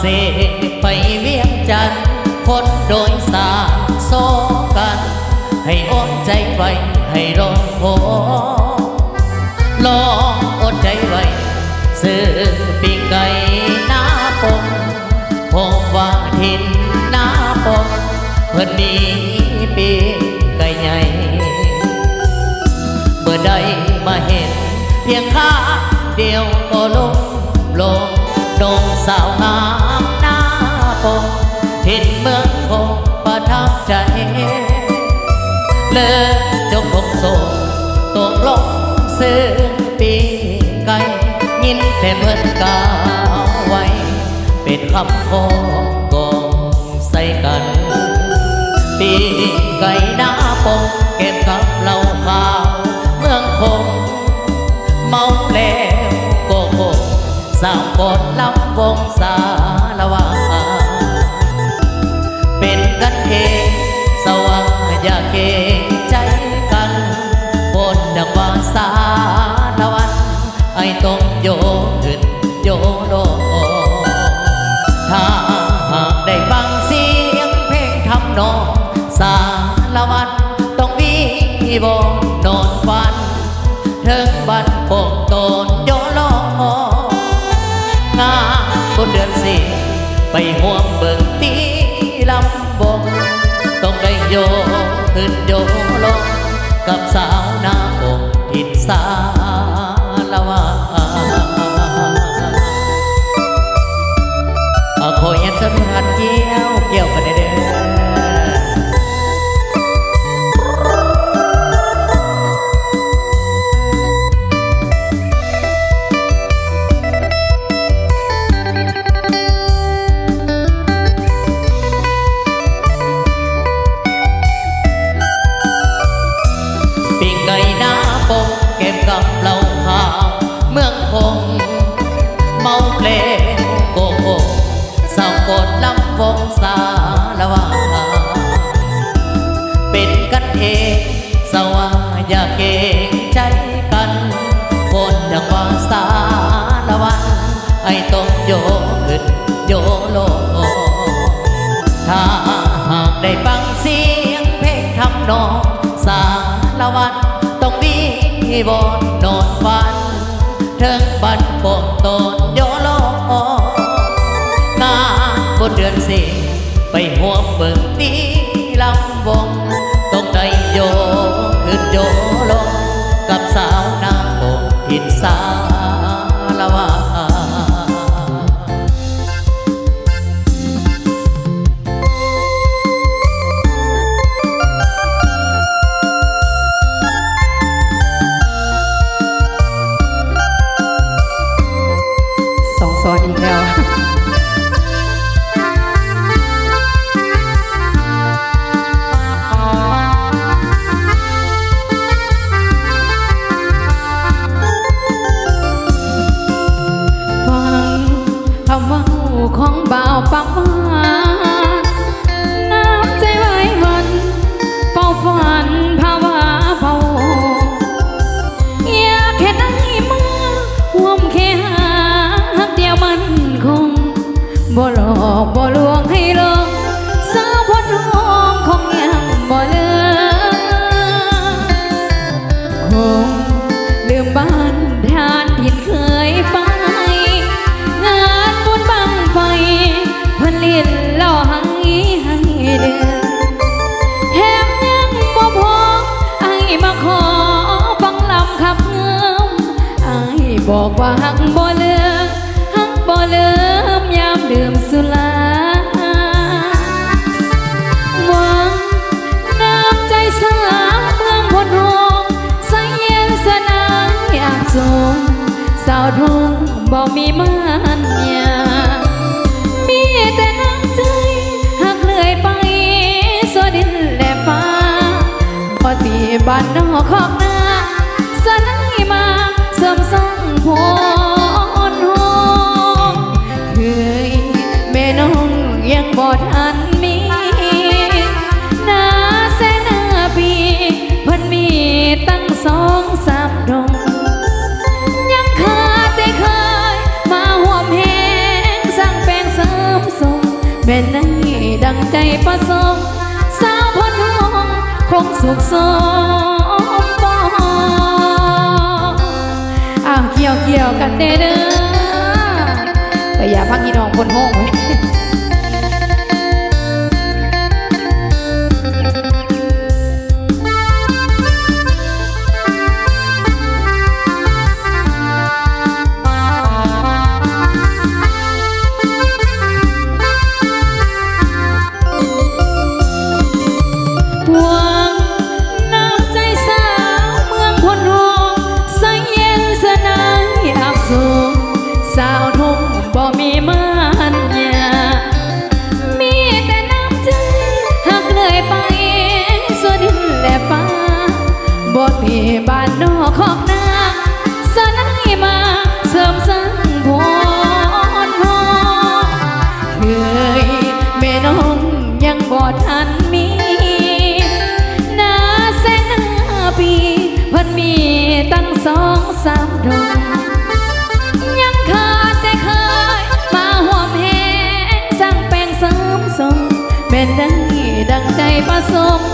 เสไปเวียงจันทน์คนโดยสารโซกัน ให้อดใจไว้ให้รอโอลองอดใจไว้ซื้อปีกไก่หน้าปงผมว่าทินหน้าปงเพิ่อนมีปีไก่ใหญ่เมื่อใดมาเห็น เพียงข้าเดียวก็ลงลงดงสาวงาม เลิกจงบกโศกตกลงเสื้อปีไก่ยินแต่เมื่อกล่าไว้ เป็นคำขอกองใส่กัน ปีไก่หน้าปงเก็บกับเราา สารวันต้องวิวอนนอนฝันเทิงบันปกตนโยโลงาคนเดือนสี่ไปห่วงเบิ่งตีลำบงต้องได้โยขึ้นโยลงกับสาวนา ไอ้ต้องโยขึ้นโยโลถ้าหากได้ฟังเสียงเพลงทำนอง สารวันต้องมีวอนนอนฝันเทิงบันปกตนโยโลงานบนเดือนสี่ไปหัวเบิ่งตีลำวงต้องได้โยขึ้นโยลงกับสาวนาบกหินสาละวา อ บ่มีมันยามีแต่น้ำใจหักเลยไปสวดินและฟ้าพอตีบ้านนอกขอบนาสลายมาเสริมสร้างพ เป็นได้ดังใจประสงค์สาวพนห้องคงสุขสมบองอ้าวเกี่ยวเกี่ยวกันเด้อเด้อแต่อย่าพักพี่น้องพนห้องไว้ พิ่นมีตั้งสองสามดอกยังขาดแต่เคยมาห่วมแหงสร้างแปลงเสริมสมเป็นดังดังใจประสงค์